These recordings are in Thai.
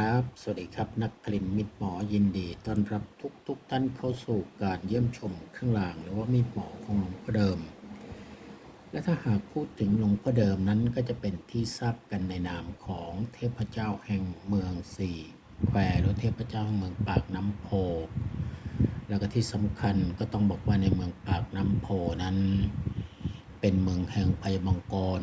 ครับ สวัสดีครับ นักคลินมิตรหมอยินดีต้อนรับทุกทุกท่านเข้าสู่การเยี่ยมชมเครื่องราง หรือว่ามีดหมอของหลวงพ่อเดิม และถ้าหากพูดถึงหลวงพ่อเดิมนั้นก็จะเป็นที่ทราบกันในนามของเทพเจ้าแห่งเมืองสี่แควหรือเทพเจ้าแห่งเมืองปากน้ำโพ แล้วก็ที่สำคัญก็ต้องบอกว่าในเมืองปากน้ำโพนั้น เป็นเมืองแห่งไพมังกร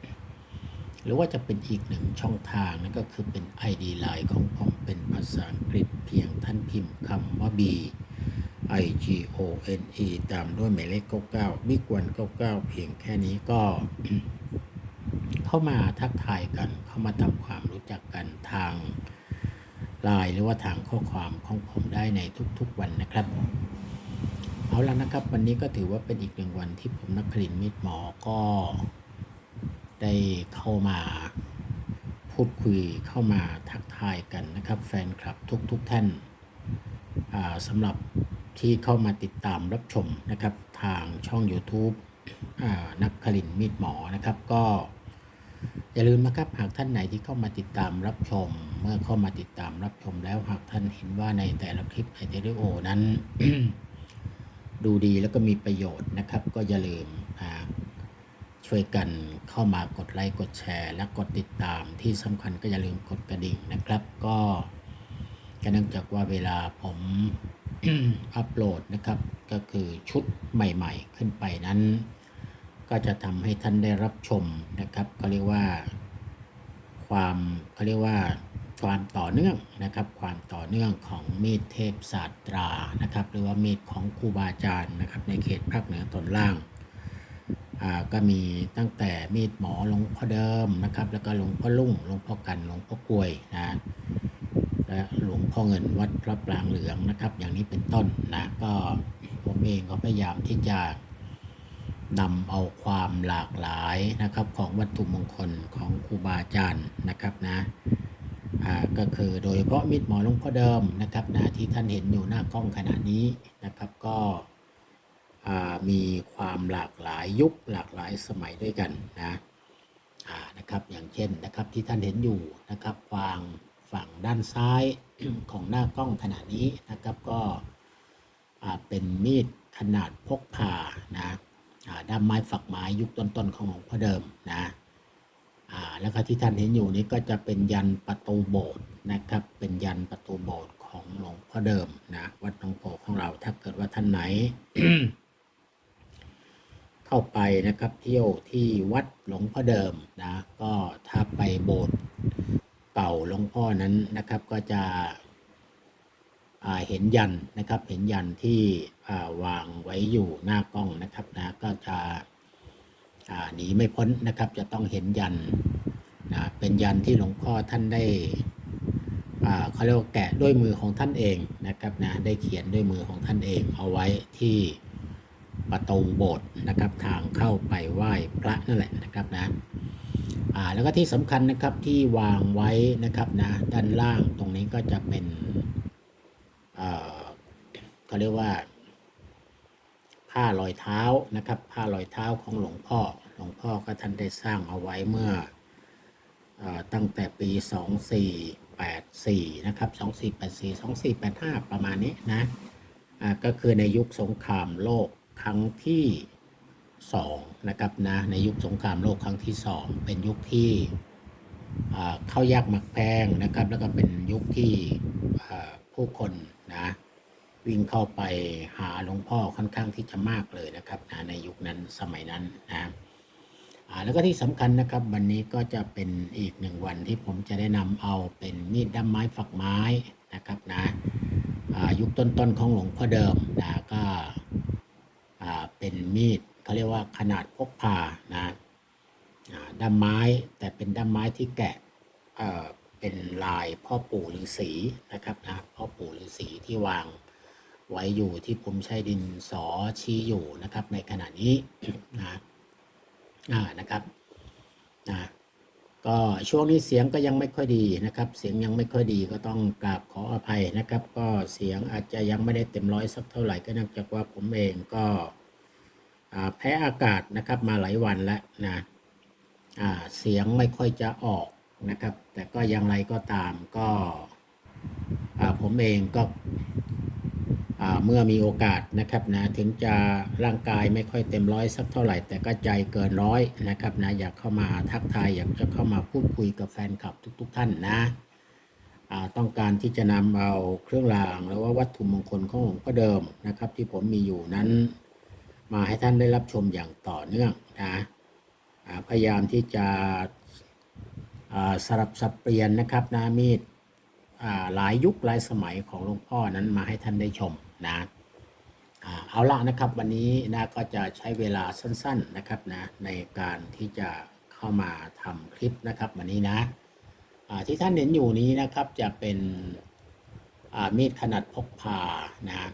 หรือว่าจะเป็นอีกหนึ่งช่องทางนั่นก็คือเป็น ID Line ของผมเป็นภาษาอังกฤษเพียงท่านพิมพ์คำว่า B I G O N E ตามด้วยหมายเลข 99บิ๊กวัน99 เพียงแค่นี้ก็ เข้ามาทักทายกัน เข้ามาทำความรู้จักกันทางไลน์หรือว่าทางข้อความของผมได้ในทุกๆวันนะครับ เอาละนะครับ วันนี้ก็ถือว่าเป็นอีกหนึ่งวันที่ผมนักคลินมิตรหมอก็ ได้เข้ามาพูดคุยเข้ามาทักทายกันนะครับ แฟนคลับทุกๆทท่านาสำหรับที่เข้ามาติดตามรับชมนะครับ ทางช่อง YouTube อนักคลินมิตรหมอนะครับ ก็อย่าลืมนะครับหากท่านไหนที่เข้ามาติดตามรับชม เมื่อเข้ามาติดตามรับชมแล้วหากท่านเห็นว่าในแต่ละคลิปในแต่ละวิดีโอนั้น ดูดีแล้วก็มีประโยชน์นะครับ ก็อย่าลืม ช่วยกันเข้ามากดไลค์กดแชร์ และกดติดตามที่สำคัญก็อย่าลืมกดกระดิ่งนะครับ ก็ก็เนื่องจากว่าเวลาผมอัปโหลดนะครับ ก็คือชุดใหม่ๆ ขึ้นไปนั้น ก็จะทำให้ท่านได้รับชมนะครับก็เรียกว่าความเขาเรียกว่าความต่อเนื่องนะครับ ความต่อเนื่องของมีดเทพศาสตรานะครับ หรือว่ามีดของครูบาอาจารย์นะครับ ในเขตภาคเหนือตอนล่าง ก็มีตั้งแต่มีดหมอหลวงพ่อเดิมนะครับ แล้วก็หลวงพ่อลุ่งหลวงพ่อกันหลวงพ่อกลวยนะและหลวงพ่อเงินวัดพระปรางเหลืองนะครับ อย่างนี้เป็นต้นนะก็ผมเองก็พยายามที่จะนำเอาความหลากหลายนะครับของวัตถุมงคลของครูบาอาจารย์นะครับนะก็คือโดยเฉพาะมิตรหมอหลวงพ่อเดิมนะครับนะที่ท่านเห็นอยู่หน้ากล้องขณะนี้นะครับก็ มีความหลากหลายยุคหลากหลายสมัยด้วยกันนะนะครับอย่างเช่นนะครับที่ท่านเห็นอยู่นะครับวางฝั่งด้านซ้ายของหน้ากล้องขณะนี้นะครับก็เป็นมีดขนาดพกพานะด้ามไม้ฝักไม้ยุคต้นๆของหลวงพ่อเดิมนะแล้วก็ที่ท่านเห็นอยู่นี้ก็จะเป็นยันประตูโบสถ์นะครับเป็นยันประตูโบสถ์ของหลวงพ่อเดิมนะวัดหนองโพของเราถ้าเกิดว่าท่านไหน เข้าไปนะครับเที่ยวที่วัดหลวงพ่อเดิมนะก็ถ้าไปโบสถ์เก่าหลวงพ่อนั้นนะครับก็จะเห็นยันนะครับเห็นยันที่วางไว้อยู่หน้ากล้องนะครับนะก็จะหนีไม่พ้นนะครับ จะต้องเห็นยันนะเป็นยันที่หลวงพ่อท่านได้เขาเรียกว่าแกะด้วยมือของท่านเองนะครับนะได้เขียนด้วยมือของท่านเองเอาไว้ที่ ประตูโบสถ์นะครับ ทางเข้าไปไหว้พระนั่นแหละนะครับนะอ่าแล้วก็ที่สำคัญนะครับที่วางไว้นะครับนะด้านล่างตรงนี้ก็จะเป็นเอ่อเขาเรียกว่า ผ้ารอยเท้านะครับ ผ้ารอยเท้าของหลวงพ่อหลวงพ่อก็ท่านได้สร้างเอาไว้เมื่ออตั้งแต่ปี 2484 นะครับ 2484 2485 ประมาณนี้นะก็คือในยุคสงครามโลก ครั้งที่2นะครับนะในยุคสงครามโลกครั้งที่ 2 เป็นยุคที่เข้ายากหมักแพงนะครับ แล้วก็เป็นยุคที่ผู้คนนะวิ่งเข้าไปหาหลวงพ่อค่อนข้างที่จะมากเลยนะครับนะในยุคนั้นสมัยนั้นนะแล้วก็ที่สำคัญนะครับวันนี้ก็จะเป็นอีกหนึ่งวันที่ผมจะได้นำเอาเป็นมีดด้ามไม้ฝักไม้นะครับนะยุคต้นๆของหลวงพ่อเดิมนะก็ เป็นมีดเขาเรียกว่าขนาดพกพานะด้ามไม้แต่เป็นด้ามไม้ที่แกะเป็นลายพ่อปู่ฤาษีนะครับนะพ่อปู่ฤาษีที่วางไว้อยู่ที่ผมใช้ดินสอชี้อยู่นะครับในขณะนี้นะนะครับนะ ก็ช่วงนี้เสียงก็ยังไม่ค่อยดีนะครับ เสียงยังไม่ค่อยดีก็ต้องกราบขออภัยนะครับ ก็เสียงอาจจะยังไม่ได้เต็มร้อยสักเท่าไหร่ก็เนื่องจากว่าผมเองก็แพ้อากาศนะครับมาหลายวันแล้วนะเสียงไม่ค่อยจะออกนะครับ แต่ก็อย่างไรก็ตามก็ผมเองก็ เมื่อมีโอกาสนะครับนะถึงจะร่างกายไม่ค่อยเต็มร้อยสักเท่าไหร่ แต่ก็ใจเกินร้อยนะครับนะอยากเข้ามาทักทายอยากจะเข้ามาพูดคุยกับแฟนคลับทุกๆท่านนะต้องการที่จะนำเอาเครื่องรางหรือว่าวัตถุมงคลของหลวงพ่อเดิมนะครับ ที่ผมมีอยู่นั้น มาให้ท่านได้รับชมอย่างต่อเนื่องนะพยายามที่จะสลับสับเปลี่ยนนะครับนะมีดหลายยุคหลายสมัยของหลวงพ่อนั้นมาให้ท่านได้ชม นะเอาละนะครับวันนี้นะก็จะใช้เวลาสั้น ๆนะครับนะในการที่จะเข้ามาทำคลิปนะครับวันนี้นะที่ท่านเห็นอยู่นี้นะครับจะเป็นมีดขนาดพกพานะ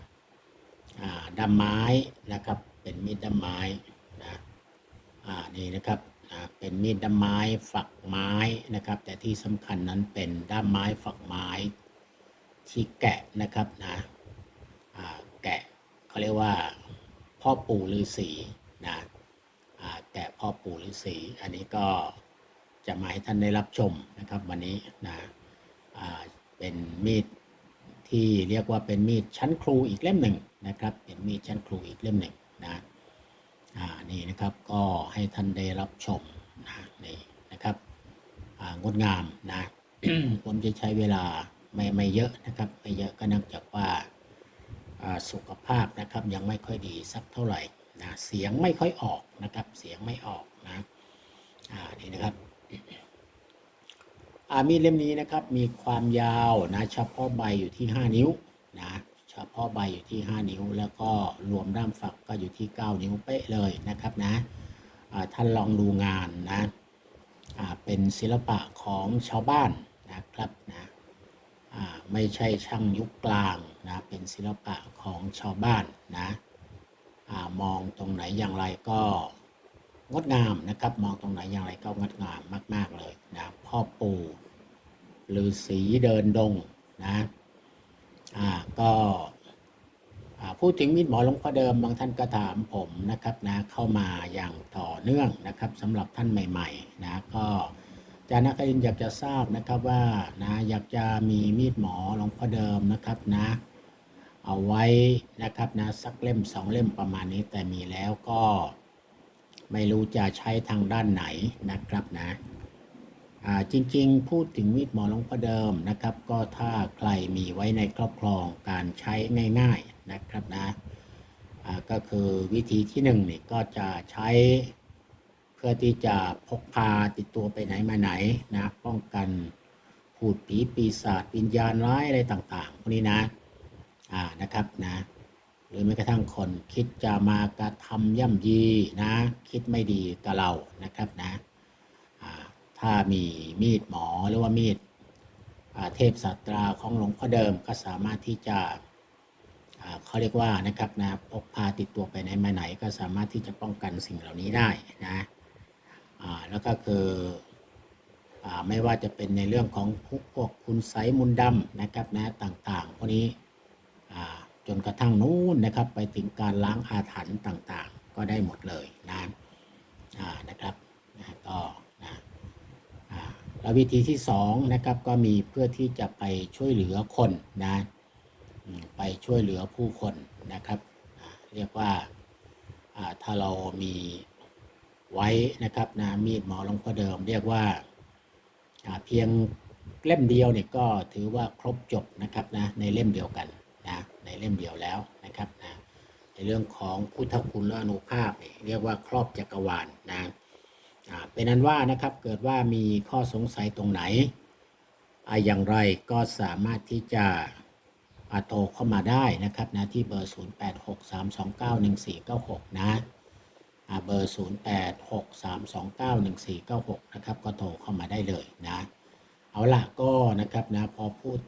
อ่าดำไม้นะครับเป็นมีดดำไม้นะนี่นะครับเป็นมีดดำไม้ฝักไม้นะครับ แต่ที่สำคัญนั้นเป็นด้ามไม้ฝักไม้ที่แกะนะครับนะ แกะเขาเรียกว่าพ่อปู่ฤาษีนะแกะพ่อปู่ฤาษีอันนี้ก็จะมาให้ท่านได้รับชมนะครับวันนี้นะเป็นมีดที่เรียกว่าเป็นมีดชั้นครูอีกเล่มหนึ่งนะครับ เป็นมีดชั้นครูอีกเล่มหนึ่งนะนี่นะครับก็ให้ท่านได้รับชมนะนี่นะครับงดงามนะผมจะใช้เวลาไม่ไม่เยอะนะครับ ไม่เยอะก็นื่องจากว่า สุขภาพนะครับยังไม่ค่อยดีสักเท่าไหร่นะเสียงไม่ค่อยออกนะครับเสียงไม่ออกนะอ่านี่นะครับอามีดเล่มนี้นะครับมีความยาวนะเฉพาะใบอยู่ที่ 5 นิ้วนะเฉพาะใบอยู่ที่ 5 นิ้ว แล้วก็รวมด้ามฝักก็อยู่ที่ 9 นิ้วเป๊ะเลยนะครับนะอ่าท่านลองดูงานนะเป็นศิลปะของชาวบ้านนะครับนะ ไม่ใช่ช่างยุคกลางนะเป็นศิลปะของชาวบ้านนะอมองตรงไหนอย่างไรก็งดงามนะครับ มองตรงไหนอย่างไรก็งดงามมาก ๆเลยนะพ่อปู่ฤาษีเดินดงนะอ่าก็พูดถึงมีดหมอหลวงพ่อเดิมบางท่านก็ถามผมนะครับนะเข้ามาอย่างต่อเนื่องนะครับสำหรับท่านใหม่ๆนะก็ จานักรินอยากจะทราบนะครับว่านะอยากจะมีมีดหมอหลวงพ่อเดิมนะครับนะ เอาไว้นะครับนะสักเล่มสองเล่มประมาณนี้แต่มีแล้วก็ไม่รู้จะใช้ทางด้านไหนนะครับนะจริงๆ พูดถึงมีดหมอหลวงพ่อเดิมนะครับ ก็ถ้าใครมีไว้ในครอบครองการใช้ง่าย ๆนะครับนะก็คือวิธีที่หนึ่งนี่ก็จะใช้ เพื่อที่จะพกพาติดตัวไปไหนมาไหนนะป้องกันผูดผีปีศาจวิญญาณร้ายอะไรต่างๆพวกนี้นะอ่านะครับนะหรือแม้กระทั่งคนคิดจะมากระทำย่ำยีนะ คิดไม่ดีกับเรานะครับนะถ้ามีมีดหมอหรือว่ามีดเทพสัตราของหลวงพ่อเดิมก็สามารถที่จะเขาเรียกว่านะครับนะพกพาติดตัวไปไหนมาไหนก็สามารถที่จะป้องกันสิ่งเหล่านี้ได้นะ แล้วก็คือไม่ว่าจะเป็นในเรื่องของพวกพวกคุณไสยมนดำนะครับนะต่างๆพวกนี้จนกระทั่งนู้นนะครับไปถึงการล้างอาถรรพ์ต่างๆ ก็ได้หมดเลยนะนะครับนะก็นะแล้ววิธีที่สองนะครับก็มีเพื่อที่จะไปช่วยเหลือคนนะไปช่วยเหลือผู้คนนะครับ เรียกว่าถ้าเรามี ไว้นะครับนะมีดหมอหลวงพ่อเดิม เรียกว่าเพียงเล่มเดียวเนี่ยก็ถือว่าครบจบนะครับนะในเล่มเดียวกันนะในเล่มเดียวแล้วนะครับนะในเรื่องของพุทธคุณและอนุภาพเนี่ยเรียกว่าครอบจักรวาลนะเป็นนั้นว่านะครับเกิดว่ามีข้อสงสัยตรงไหนอ่าอย่างไรก็สามารถที่จะโทรเข้ามาได้นะครับนะที่เบอร์ 0863291496 นะอ่า เบอร์ 0863291496 นะครับก็โทรเข้ามาได้เลยนะ เอาละก็นะครับนะพอพูด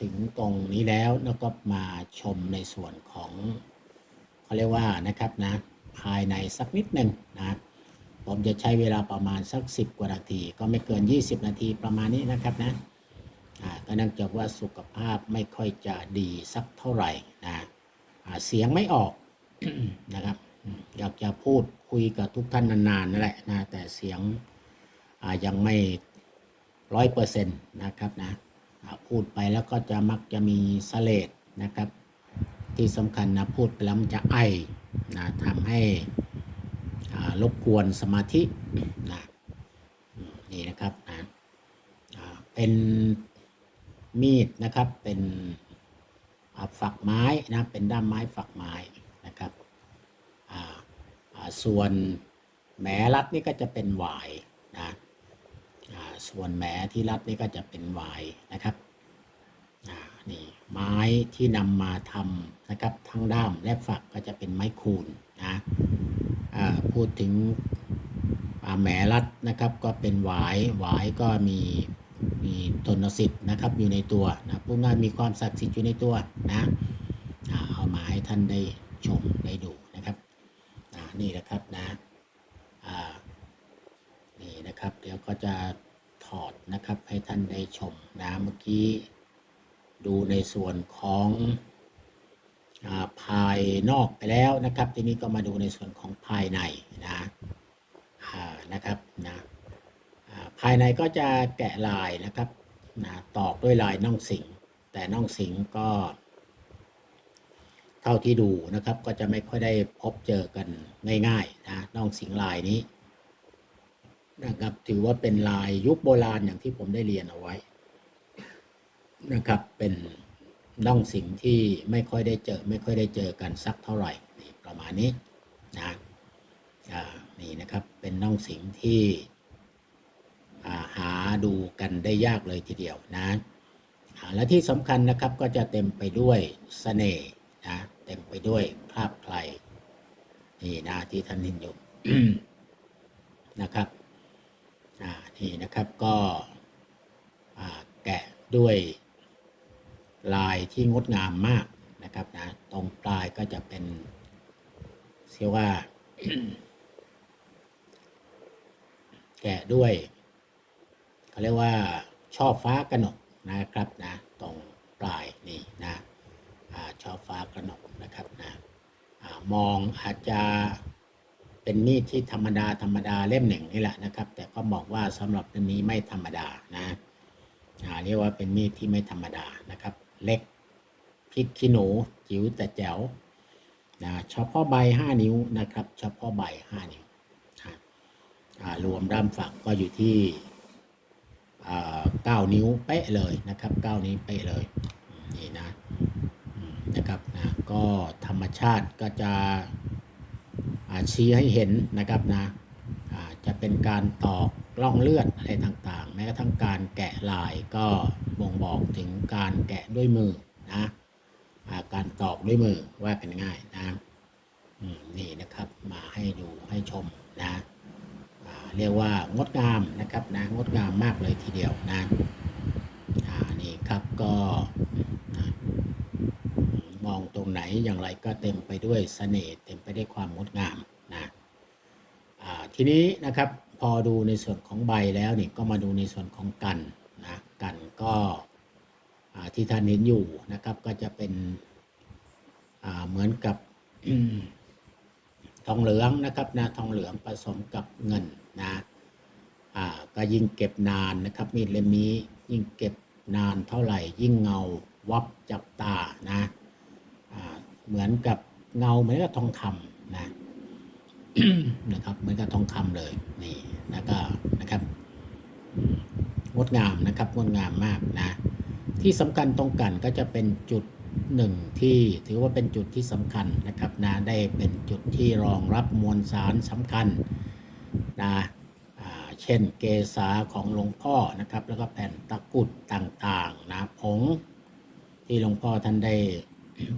ถึงตรงนี้แล้วแล้วก็มาชมในส่วนของเขาเรียกว่านะครับนะภายในสักนิดหนึ่งนะผมจะใช้เวลาประมาณสัก 10 กว่านาที ก็ไม่เกิน 20 นาทีประมาณนี้นะครับนะก็เนื่องจากว่าสุขภาพไม่ค่อยจะดีสักเท่าไหร่นะเสียงไม่ออกนะครับ อยากจะพูด คุยกับทุกท่านนานๆนั่นแหละนะแต่เสียงยังไม่ร้อยเปอร์เซ็นต์นะครับนะพูดไปแล้วก็จะมักจะมีเสเลดนะครับ ที่สำคัญนะพูดไปแล้วมันจะไอนะทำให้รบกวนสมาธินะนี่นะครับนะเป็นมีดนะครับเป็นฝักไม้นะเป็นด้ามไม้ฝักไม้นะครับ ส่วนแหมรัดนี่ก็จะเป็นหวายนะส่วนแหมที่รัดนี่ก็จะเป็นหวายนะครับนี่ไม้ที่นำมาทำนะครับทั้งด้ามและฝักก็จะเป็นไม้คูนนะพูดถึงแหมรัดนะครับก็เป็นหวายหวายก็มีมีทนสิทธิ์นะครับอยู่ในตัวนะพูดง่ายมีความศักดิ์สิทธิ์อยู่ในตัวนะเอามาให้ท่านได้ชมได้ดู นี่นะครับนะนี่นะครับเดี๋ยวก็จะถอดนะครับให้ท่านได้ชมนะเมื่อกี้ดูในส่วนของาภายนอกไปแล้วนะครับ ทีนี้ก็มาดูในส่วนของภายในนะนะครับนะภายในก็จะแกะลายนะครับนะตอกด้วยลายน่องสิงแต่น่องสิงก็ เท่าที่ดูนะครับ ก็จะไม่ค่อยได้พบเจอกันง่ายๆนะน่องสิงลายนี้นะครับถือว่าเป็นลายยุคโบราณอย่างที่ผมได้เรียนเอาไว้นะครับ เป็นน่องสิงที่ไม่ค่อยได้เจอ ไม่ค่อยได้เจอกันสักเท่าไหร่นี่ประมาณนี้นะนี่นะครับเป็นน่องสิงที่าหาดูกันได้ยากเลยทีเดียวนะ และที่สำคัญนะครับก็จะเต็มไปด้วยเสน่ห์ นะเต็มไปด้วยภาพไพลนี่นะที่ท่านเห็นอยู่นะครับอ่านี่นะครับก็แกะด้วยลายที่งดงามมากนะครับนะตรงปลายก็จะเป็นเสียว่า แกะด้วยเขาเรียกว่าช่อฟ้ากระหนกนะครับนะ ตรงปลายนี่นะ อ่าช่อฟ้ากระหนกนะครับนะอมองอาจจะเป็นมีดที่ธรรมดาธรรมดาเล่มหนึ่งนี่แหละนะครับ แต่ก็บอกว่าสำหรับเล่มนี้ไม่ธรรมดานะเรียกว่าเป็นมีดที่ไม่ธรรมดานะครับ เล็กพริกขี้หนูจิ๋วแต่แจ๋วนะเฉพาะใบ5นิ้วนะครับ เฉพาะใบ5นิ้วรวมด้ามฝักก็อยู่ที่อ่า9นิ้วเป๊ะเลยนะครับ9นิ้วเป๊ะเลยนี่นะ นะครับนะก็ธรรมชาติก็จะชี้ให้เห็นนะครับนะจะเป็นการตอกล่องเลือดอะไรต่างๆ แม้กระทั่งการแกะลายก็บ่งบอกถึงการแกะด้วยมือนะการตอกด้วยมือว่ากันง่ายนะนี่นะครับมาให้ดูให้ชมนะเรียกว่างดงามนะครับนะงดงามมากเลยทีเดียวนะนี่ครับก็ มองตรงไหนอย่างไรก็เต็มไปด้วยเสน่ห์เต็มไปด้วยความงดงามนะทีนี้นะครับพอดูในส่วนของใบแล้วนี่ก็มาดูในส่วนของกันนะกันก็ที่ท่านเห็นอยู่นะครับก็จะเป็นเหมือนกับทองเหลืองนะครับนะทองเหลืองผสมกับเงินนะก็ยิ่งเก็บนานนะครับมีดเล่มนี้ยิ่งเก็บนานเท่าไหร่ยิ่งเงาวับจับตานะ เหมือนกับเงาเหมือนกับทองคำนะนะครับเหมือนกับทองคำเลยนี่แล้วก็นะครับอืมงดงามนะครับงดงามมากนะ ที่สำคัญตรงกันก็จะเป็นจุดหนึ่งที่ถือว่าเป็นจุดที่สำคัญนะครับนะได้เป็นจุดที่รองรับมวลสารสำคัญนะอ่าเช่นเกษาของหลวงพ่อนะครับ แล้วก็แผ่นตะกรุดต่างๆนะผงที่หลวงพ่อท่านได้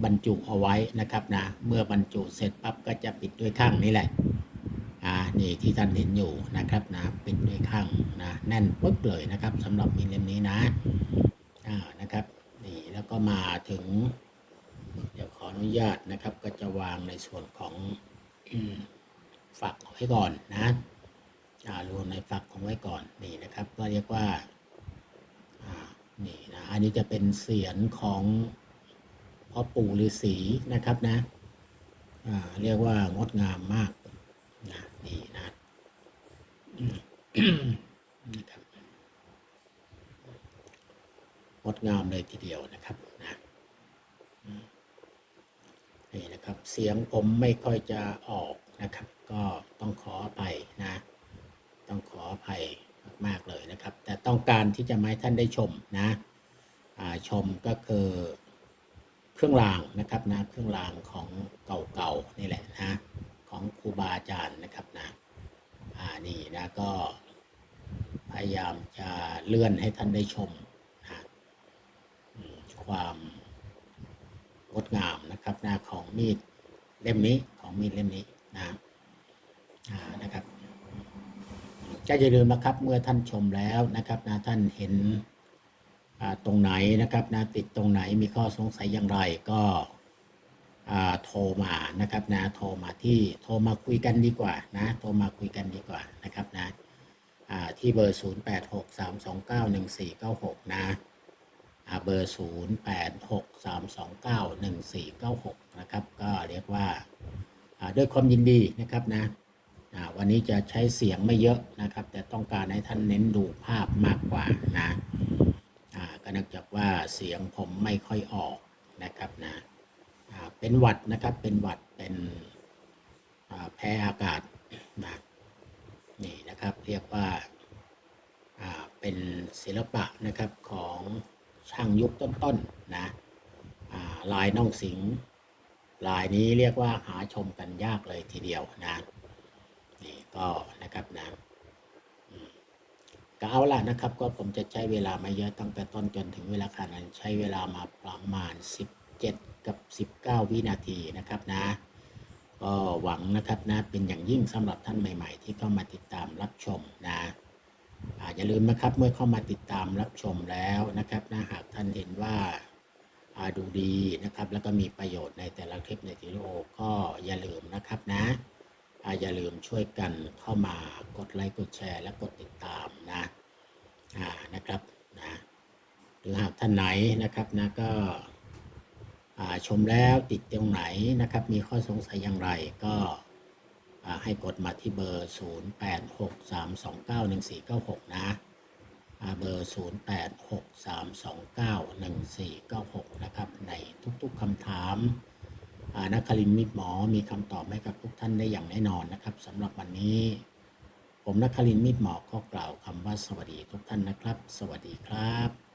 บรรจุเอาไว้นะครับนะเมื่อบรรจุเสร็จปั๊บก็จะปิดด้วยข้างนี้แหละอ่านี่ที่ท่านเห็นอยู่นะครับนะปิดด้วยข้างนะแน่นปึ๊กเลยนะครับสำหรับมีเล่มนี้นะอ่านะครับนี่แล้วก็มาถึง เดี๋ยวขออนุญาตนะครับ ก็จะวางในส่วนของฝักเอาไว้ก่อนนะอ่ารวมในฝักของไว้ก่อนนี่นะครับ ก็เรียกว่าอ่านี่นะอันนี้จะเป็นเสียนของ พ่อปู่ฤาษีนะครับนะเรียกว่างดงามมากนะนี่นะนะครับงดงามเลยทีเดียวนะครับนะนี่นะครับ เสียงผมไม่ค่อยจะออกนะครับ ก็ต้องขออภัยนะ ต้องขออภัยมาก ๆ เลยนะครับ แต่ต้องการที่จะมาให้ท่านได้ชมนะชมก็คือ เครื่องรางนะครับนะเครื่องรางของเก่าๆนี่แหละนะของครูบาอาจารย์นะครับนะอ่านี่นะก็พยายามจะเลื่อนให้ท่านได้ชมนะความงดงามนะครับหน้าของมีดเล่มนี้ของมีดเล่มนี้นะนะครับก็อย่าลืมนะครับเมื่อท่านชมแล้วนะครับนะท่านเห็น ตรงไหนนะครับนะติดตรงไหนมีข้อสงสัยอย่างไรก็โทรมานะครับนะโทรมาที่โทรมาคุยกันดีกว่านะโทรมาคุยกันดีกว่านะครับนะอ่าที่เบอร์ 0863291496 นะอ่าเบอร์ 0 8 6 3 2 9 1 4 9 6 นะครับก็เรียกว่าด้วยความยินดีนะครับนะอ่าวันนี้จะใช้เสียงไม่เยอะนะครับ แต่ต้องการให้ท่านเน้นดูภาพมากกว่านะอ่า เนื่องจากว่าเสียงผมไม่ค่อยออกนะครับนะเป็นหวัดนะครับเป็นหวัดเป็นแพ้อากาศนะนี่นะครับเรียกว่าเป็นศิลปะนะครับของช่างยุคต้นๆนะลายน่องสิงลายนี้เรียกว่าหาชมกันยากเลยทีเดียวนะนี่ก็นะครับนะ ก็เอาล่ะนะครับ ก็ผมจะใช้เวลาไม่เยอะตั้งแต่ต้นจนถึงเวลาขนาดนั้นใช้เวลามาประมาณ 17 กับ 19 วินาทีนะครับนะก็หวังนะครับนะเป็นอย่างยิ่งสำหรับท่านใหม่ ๆ ที่เข้ามาติดตามรับชมนะอย่าลืมนะครับเมื่อเข้ามาติดตามรับชมแล้วนะครับนะหากท่านเห็นว่าอ่าดูดีนะครับ แล้วก็มีประโยชน์ในแต่ละคลิปในทีโอก็อย่าลืมนะครับนะ อย่าลืมช่วยกันเข้ามากดไลค์กดแชร์ และกดติดตามนะนะครับนะหรือหากท่านไหนนะครับนะก็ชมแล้วติดตรงไหนนะครับ มีข้อสงสัยอย่างไรก็ให้กดมาที่เบอร์ 0863291496 นะอ่าเบอร์ 0863291496 นะครับ ในทุกๆคำถาม นักคลินทร์มิตรหมอมีคำตอบให้กับทุกท่านได้อย่างแน่นอนนะครับสำหรับวันนี้ ผมนักคลินทร์มิตรหมอก็กล่าวคำว่าสวัสดีทุกท่านนะครับ สวัสดีครับ